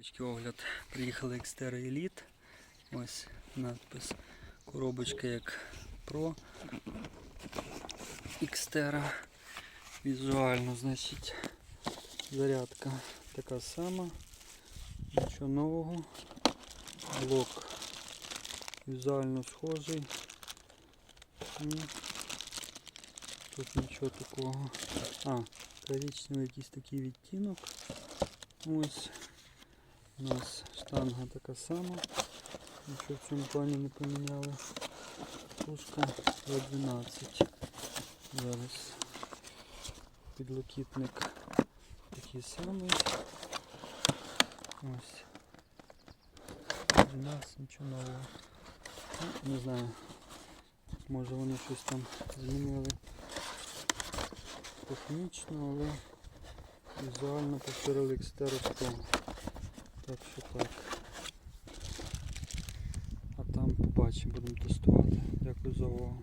Невеличкий огляд. Приїхали Xterra Elite. Ось надпис. Коробочка як Pro. Xterra. Візуально, значить, зарядка така сама. Нічого нового. Блок візуально схожий. Тут нічого такого. А, коричневий якийсь такий відтінок. Ось. У нас штанга така сама. Нічого в цьому плані не поміняли. Пушка В12. Зараз підлокітник такий самий. Ось. У нас нічого нового. Ну, не знаю. Може вони щось там змінили технічно, але візуально повторили Xterra Pro. Так що так. А там побачимо, будемо тестувати. Дякую за увагу.